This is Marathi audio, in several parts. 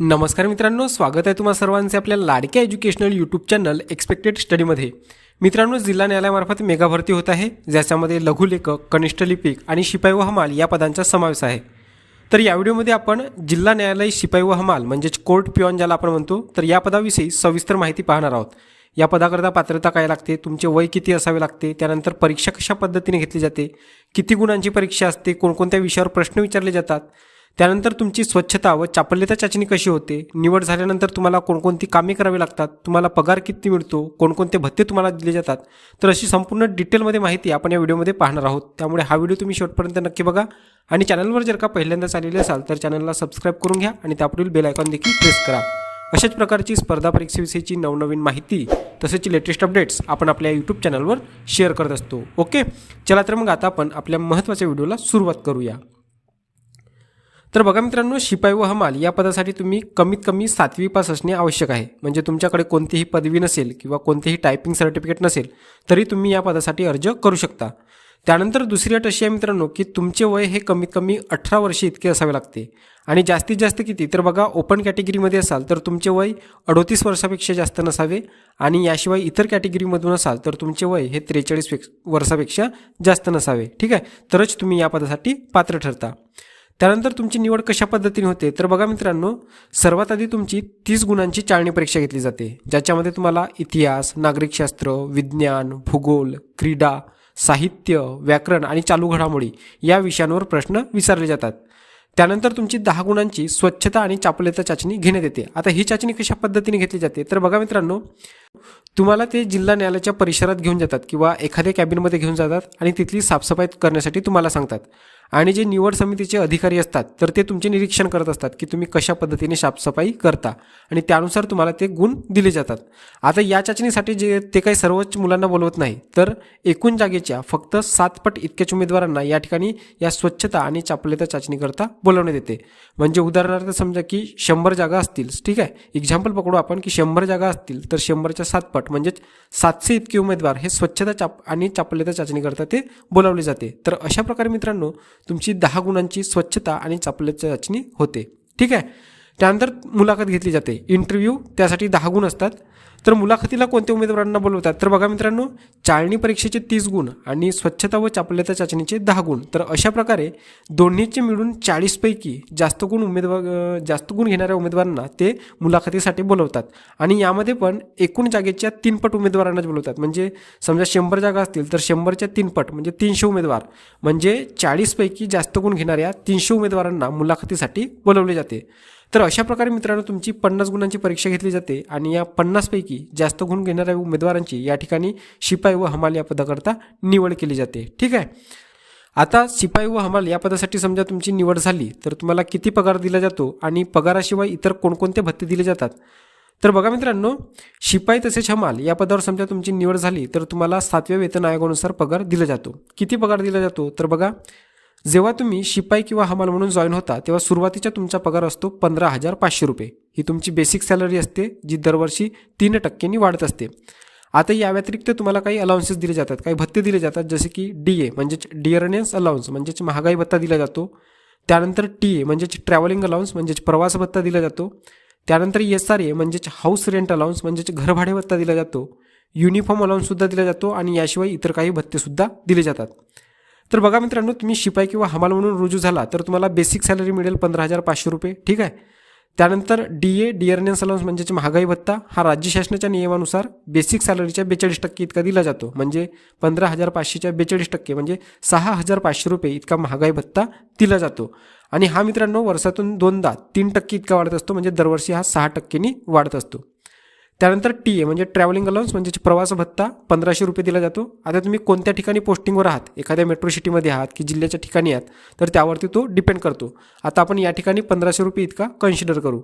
नमस्कार मित्रांनो स्वागत आहे तुम्हा सर्वांचे आपल्या लाडक्या एज्युकेशनल यूट्यूब चॅनल एक्सपेक्टेड स्टडीमध्ये मित्रांनो जिल्हा न्यायालयामार्फत मेगा भरती होत आहे ज्याच्यामध्ये लघुलेखक कनिष्ठ लिपिक आणि शिपाई व हमाल या पदांचा समावेश आहे. तर या व्हिडिओमध्ये आपण जिल्हा न्यायालय शिपाई व हमाल म्हणजेच कोर्ट पिऑन ज्याला आपण म्हणतो तर या पदाविषयी सविस्तर माहिती पाहणार आहोत. या पदाकरता पात्रता काय लागते तुमचे वय किती असावे लागते त्यानंतर परीक्षा कशा पद्धतीने घेतली जाते किती गुणांची परीक्षा असते कोणकोणत्या विषयावर प्रश्न विचारले जातात त्यानंतर तुमची स्वच्छता व चापल्यता चाचणी कशी होते? निवड झाल्यानंतर तुम्हाला कोणकोणती कामे करावी लागतात? तुम्हाला पगार किती मिळतो? कोणकोणते भत्ते तुम्हाला दिले जातात? तर अशी संपूर्ण डिटेलमध्ये माहिती आपण या व्हिडिओमध्ये पाहणार आहोत. त्यामुळे हा व्हिडिओ तुम्ही शेवटपर्यंत नक्की बघा. आणि चॅनलवर जर का पहिल्यांदाच आलेले असाल तर चॅनलला सबस्क्राईब करून घ्या आणि त्यापुढील बेल आयकॉन देखील प्रेस करा. अशाच प्रकारची स्पर्धा परीक्षेविषयीची नवनवीन माहिती तसेच लेटेस्ट अपडेट्स आपण आपल्या यूट्यूब चॅनलवर शेअर करत असतो. ओके? चला तर मग आता आपण आपल्या महत्त्वाच्या व्हिडिओला सुरुवात करूया. तर बघा मित्रांनो शिपाई व हमाल या पदासाठी तुम्ही कमीत कमी सातवी पास असणे आवश्यक आहे. म्हणजे तुमच्याकडे कोणतीही पदवी नसेल किंवा कोणतेही टायपिंग सर्टिफिकेट नसेल तरी तुम्ही या पदासाठी अर्ज करू शकता. त्यानंतर दुसरी अट अशी आहे मित्रांनो की तुमचे वय हे कमीत कमी अठरा वर्षे इतके असावे लागते. आणि जास्तीत जास्त किती? तर बघा ओपन कॅटेगरीमध्ये असाल तर तुमचे वय अडोतीस वर्षापेक्षा जास्त नसावे आणि याशिवाय इतर कॅटेगरीमधून असाल तर तुमचे वय हे त्रेचाळीस वर्षापेक्षा जास्त नसावे. ठीक आहे? तरच तुम्ही या पदासाठी पात्र ठरता. त्यानंतर तुमची निवड कशा पद्धतीने होते? तर बघा मित्रांनो सर्वात आधी तुमची तीस गुणांची चाळणी परीक्षा घेतली जाते ज्याच्यामध्ये तुम्हाला इतिहास नागरिकशास्त्र विज्ञान भूगोल क्रीडा साहित्य व्याकरण आणि चालू घडामोडी या विषयांवर प्रश्न विचारले जातात. त्यानंतर तुमची दहा गुणांची स्वच्छता आणि चापल्यता चाचणी घेण्यात येते. आता ही चाचणी कशा पद्धतीने घेतली जाते? तर बघा मित्रांनो तुम्हाला ते जिल्हा न्यायालयाच्या परिसरात घेऊन जातात किंवा एखाद्या कॅबिनमध्ये घेऊन जातात आणि तिथली साफसफाई करण्यासाठी तुम्हाला सांगतात. आणि जे निवड समितीचे अधिकारी असतात तर ते तुमचे निरीक्षण करत असतात की तुम्ही कशा पद्धतीने साफसफाई करता. आणि त्यानुसार तुम्हाला ते गुण दिले जातात. आता या चाचणीसाठी जे ते काही सर्वच मुलांना बोलवत नाही तर एकूण जागेच्या फक्त सात पट इतक्याच उमेदवारांना या ठिकाणी या स्वच्छता आणि चापल्यता चाचणीकरता बोलवण्यात येते. म्हणजे उदाहरणार्थ समजा की शंभर जागा असतील ठीक आहे? एक्झाम्पल पकडू आपण की शंभर जागा असतील तर शंभरच्या सात पट म्हणजेच सातशे इतके उमेदवार हे स्वच्छता चाप आणि चापल्यता चाचणीकरता ते बोलावले जाते. तर अशा प्रकारे मित्रांनो तुमची दहा गुणांची स्वच्छता आणि चापल्याची चाचणी होते. ठीक आहे? त्यानंतर मुलाखत घेतली जाते. इंटरव्ह्यू त्यासाठी दहा गुण असतात. तर मुलाखतीला कोणत्या उमेदवारांना बोलवतात? तर बघा मित्रांनो चाळणी परीक्षेचे तीस गुण आणि स्वच्छता व चापल्यता चाचणीचे दहा गुण. तर अशा प्रकारे दोन्हीचे मिळून चाळीसपैकी जास्त गुण उमेदवार जास्त गुण घेणाऱ्या उमेदवारांना ते मुलाखतीसाठी बोलवतात. आणि यामध्ये पण एकूण जागेच्या तीन पट उमेदवारांनाच बोलवतात. म्हणजे समजा शंभर जागा असतील तर शंभरच्या तीन पट म्हणजे तीनशे उमेदवार. म्हणजे चाळीसपैकी जास्त गुण घेणाऱ्या तीनशे उमेदवारांना मुलाखतीसाठी बोलवले जाते. तर अशा प्रकारे मित्रांनो तुमची पन्नास गुणांची परीक्षा घेतली जाते आणि या पन्नासपैकी जास्त गुण घेणाऱ्या उमेदवारांची या ठिकाणी शिपाई व हमाल या पदाकरता निवड केली जाते. ठीक आहे? आता शिपाई व हमाल या पदासाठी समजा तुमची निवड झाली तर तुम्हाला किती पगार दिला जातो आणि पगाराशिवाय इतर कोणकोणते भत्ते दिले जातात? तर बघा मित्रांनो शिपाई तसेच हमाल या पदावर समजा तुमची निवड झाली तर तुम्हाला सातव्या वेतन आयोगानुसार पगार दिला जातो. किती पगार दिला जातो? तर बघा जेव्हा तुम्ही शिपाई किंवा हमाल म्हणून जॉईन होता तेव्हा सुरुवातीचा तुमचा पगार असतो पंधरा हजार पाचशे रुपये. ही तुमची बेसिक सॅलरी असते जी दरवर्षी तीन टक्क्यांनी वाढत असते. आता या व्यतिरिक्त तुम्हाला काही अलाउन्सेस दिले जातात काही भत्ते दिले जातात जसे की डी ए म्हणजेच डिअरनेस अलाउन्स म्हणजेच महागाई भत्ता दिला जातो. त्यानंतर टी ए म्हणजेच ट्रॅव्हलिंग अलाउन्स म्हणजेच प्रवास भत्ता दिला जातो. त्यानंतर एस आर ए म्हणजेच हाऊस रेंट अलाउन्स म्हणजेच घरभाडे भत्ता दिला जातो. युनिफॉर्म अलाउन्ससुद्धा दिला जातो आणि याशिवाय इतर काही भत्तेसुद्धा दिले जातात. तर बघा मित्रांनो तुम्ही शिपाई किंवा हमाल म्हणून रुजू झाला तर तुम्हाला बेसिक सॅलरी मिळेल पंधरा हजार पाचशे रुपये ठीक आहे? त्यानंतर डी ए डिअरनेस अलाउन्स म्हणजेच महागाई भत्ता हा राज्य शासनाच्या नियमानुसार बेसिक सॅलरीच्या बेचाळीस टक्के इतका दिला जातो. म्हणजे पंधरा हजार पाचशेच्या बेचाळीस टक्के म्हणजे सहा हजार पाचशे रुपये इतका महागाई भत्ता दिला जातो. आणि हा मित्रांनो वर्षातून दोनदा तीन टक्के इतका वाढत असतो म्हणजे दरवर्षी हा सहा टक्केनी वाढत असतो. त्यानंतर टी ए म्हणजे ट्रॅव्हलिंग अलाउन्स म्हणजे प्रवास भत्ता पंधराशे रुपये दिला जातो. आता तुम्ही कोणत्या ठिकाणी पोस्टिंगवर आहात? एखाद्या मेट्रो सिटीमध्ये आहात की जिल्ह्याच्या ठिकाणी आहात? तर त्यावरती तो डिपेंड करतो. आता आपण या ठिकाणी पंधराशे रुपये इतका कन्सिडर करू.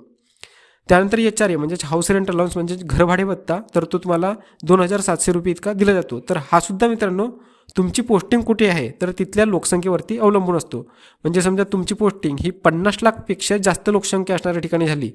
त्यानंतर एच आर ए म्हणजेच हाऊस रेंट अलाउन्स म्हणजेच घरभाडे भत्ता तर तो तुम्हाला दोन हजार सातशे रुपये इतका दिला जातो. तर हा सुद्धा मित्रांनो तुमची पोस्टिंग कुठे आहे? तर तिथल्या लोकसंख्येवरती अवलंबून असतो. म्हणजे समजा तुमची पोस्टिंग ही पन्नास लाखपेक्षा जास्त लोकसंख्या असणाऱ्या ठिकाणी झाली.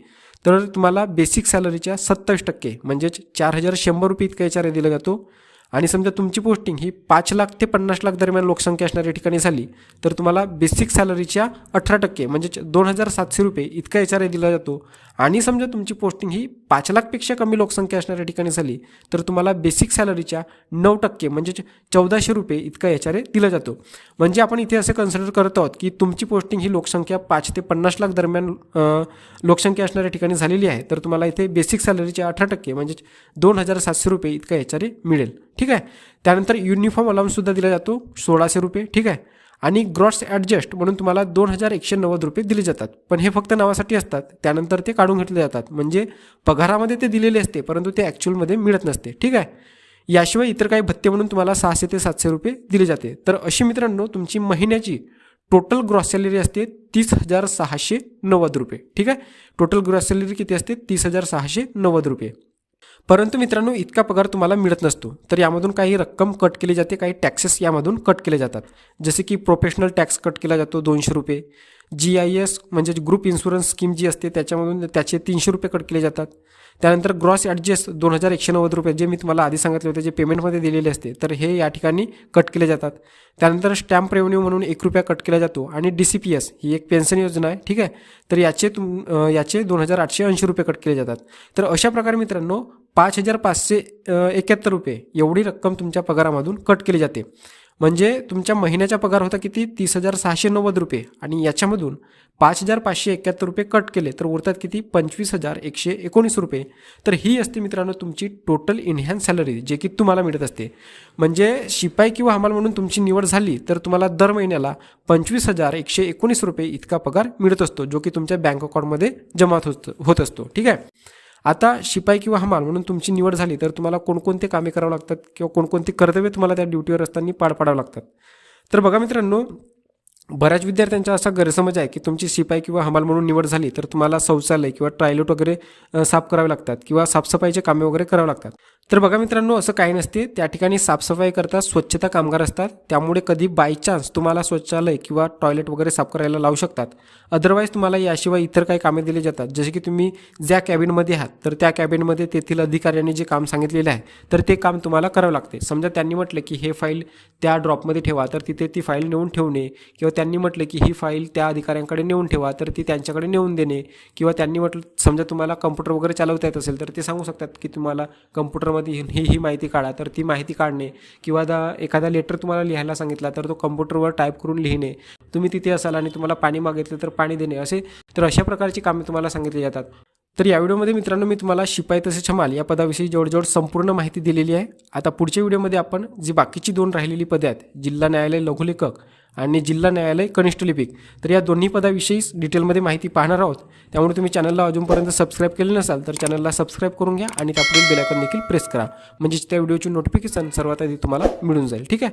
तर तुम्हाला बेसिक सॅलरीच्या सत्तावीस टक्के म्हणजेच चार हजार शंभर रुपये इतका एच आर दिला जातो. आणि समजा तुमची पोस्टिंग ही पाच लाख ते पन्नास लाख दरम्यान लोकसंख्या असणाऱ्या ठिकाणी झाली तर तुम्हाला बेसिक सॅलरीच्या अठरा टक्के म्हणजेच दोन हजार सातशे रुपये इतका एच आर दिला जातो. आणि समजा तुमची पोस्टिंग ही पाच लाखपेक्षा कमी लोकसंख्या असणाऱ्या ठिकाणी झाली तर तुम्हाला बेसिक सॅलरीच्या नऊ टक्के म्हणजे चौदाशे रुपये इतका एच आर ए दिला जातो. म्हणजे आपण इथे असं कन्सिडर करत आहोत की तुमची पोस्टिंग ही लोकसंख्या पाच ते पन्नास लाख दरम्यान लोकसंख्या असणाऱ्या ठिकाणी झालेली आहे तर तुम्हाला इथे बेसिक सॅलरीच्या अठरा टक्के म्हणजे दोन हजार सातशे रुपये इतका एच आर ए मिळेल. ठीक आहे? त्यानंतर युनिफॉर्म अलाउन्ससुद्धा दिला जातो सोळाशे रुपये. ठीक आहे? आणि ग्रॉस ॲडजस्ट म्हणून तुम्हाला दोन हजार एकशे नव्वद रुपये दिले जातात. पण हे फक्त नावासाठी असतात. त्यानंतर ते काढून घेतले जातात. म्हणजे पगारामध्ये ते दिलेले असते परंतु ते ॲक्च्युअलमध्ये मिळत नसते. ठीक आहे? याशिवाय इतर काही भत्ते म्हणून तुम्हाला सहाशे ते सातशे रुपये दिले जाते. तर अशी मित्रांनो तुमची महिन्याची टोटल ग्रॉस सॅलरी असते तीस हजार सहाशे नव्वद रुपये. ठीक आहे? टोटल ग्रॉस सॅलरी किती असते? तीस हजार सहाशे नव्वद रुपये. परंतु मित्रांनो इतका पगार तुम्हाला मिळत नसतो. तर यामधून काही रक्कम कट केली जाते काही टॅक्सेस यामधून कट केले जातात. जसे की प्रोफेशनल टॅक्स कट केला जातो दोनशे रुपये. जी आय एस म्हणजे ग्रुप इन्शुरन्स स्कीम जी असते त्याच्यामधून त्याचे तीनशे रुपये कट केले जातात. त्यानंतर ग्रॉस ॲडजस्ट दोन हजार एकशे नव्वद रुपये जे मी तुम्हाला आधी सांगितले होते जे पेमेंटमध्ये दिलेले असते तर हे या ठिकाणी कट केले जातात. त्यानंतर स्टॅम्प रेव्हन्यू म्हणून एक रुपया कट केला जातो आणि डी सी पी एस ही एक पेन्शन योजना आहे ठीक आहे? तर याचे तुम याचे दोन हजार आठशे ऐंशी रुपये कट केले जातात. तर अशा प्रकारे मित्रांनो पाच हजार पाचशे एकाहत्तर रुपये एवढी रक्कम तुमच्या पगारामधून कट केली जाते. म्हणजे तुमच्या महिन्याचा पगार होता किती? तीस हजार सहाशे नव्वद रुपये. आणि याच्यामधून पाच हजार पाचशे एक्क्याहत्तर रुपये कट केले तर उरतात किती? पंचवीस हजार एकशे एकोणीस रुपये. तर ही असते मित्रांनो तुमची टोटल इन्हॅन्स सॅलरी जे की तुम्हाला मिळत असते. म्हणजे शिपाई किंवा हमाल म्हणून तुमची निवड झाली तर तुम्हाला दर महिन्याला पंचवीस हजार एकशे एकोणीस रुपये इतका पगार मिळत असतो जो की तुमच्या बँक अकाउंटमध्ये जमा होत होत असतो. ठीक आहे? आता शिपाई किंवा हमाल म्हणून तुमची निवड झाली तर तुम्हाला कोणकोणते कामे करावं लागतात किंवा कोणकोणती कर्तव्य तुम्हाला त्या ड्युटीवर असताना पार पाडावं लागतात? तर बघा मित्रांनो बऱ्याच विद्यार्थ्यांचा असा गैरसमज आहे की तुमची शिपाई किंवा हमाल म्हणून निवड झाली तर तुम्हाला शौचालय किंवा टॉयलेट वगैरे साफ करावे लागतात किंवा साफसफाईचे कामे वगैरे करावे लागतात. तर बघा मित्रांनो असं काही नसते. त्या ठिकाणी साफसफाई करता स्वच्छता कामगार असतात. त्यामुळे कधी बाय चान्स तुम्हाला स्वच्छालय किंवा टॉयलेट वगैरे साफ करायला लावू शकतात. अदरवाईज तुम्हाला याशिवाय इतर काही कामे दिली जातात. जसे की तुम्ही ज्या कॅबिनमध्ये आहात तर त्या कॅबिनमध्ये तेथील अधिकाऱ्यांनी जे काम सांगितलेले आहे तर ते काम तुम्हाला करावं लागते. समजा त्यांनी म्हटलं की हे फाईल त्या ड्रॉपमध्ये ठेवा तर तिथे ती फाईल नेऊन ठेवणे किंवा त्यांनी म्हटलं की ही फाईल त्या अधिकाऱ्यांकडे नेऊन ठेवा तर ती त्यांच्याकडे नेऊन देणे किंवा त्यांनी म्हटलं समजा तुम्हाला कम्प्युटर वगैरे चालवता येत असेल तर ते सांगू शकतात की तुम्हाला कम्प्युटरमध्ये ही ही माहिती काढा. तर ती माहिती काढणे किंवा दा एखादा लेटर तुम्हाला लिहायला सांगितला तर तो कम्प्युटरवर टाईप करून लिहिणे. तुम्ही तिथे असाल आणि तुम्हाला पाणी मागितलं तर पाणी देणे. असे तर अशा प्रकारची कामे तुम्हाला सांगितली जातात. तर या व्हिडिओमध्ये मित्रांनो मी तुम्हाला शिपाई तसेच हमाल या पदाविषयी जवळजवळ संपूर्ण माहिती दिलेली आहे. आता पुढच्या व्हिडिओमध्ये आपण जी बाकीची दोन राहिलेली पदे आहेत जिल्हा न्यायालय लघुलेखक आणि जिल्हा न्यायालय कनिष्ठ लिपिक. तर या दोन्ही पदाविषयीच डिटेलमध्ये माहिती पाहणार आहोत. त्यामुळे तुम्ही चॅनलला अजूनपर्यंत सबस्क्राईब केले नसाल तर चॅनलला सबस्क्राईब करून घ्या आणि त्यापुढील बेलायकॉन देखील प्रेस करा. म्हणजे त्या व्हिडिओची नोटिफिकेशन सर्वात आधी तुम्हाला मिळून जाईल. ठीक आहे?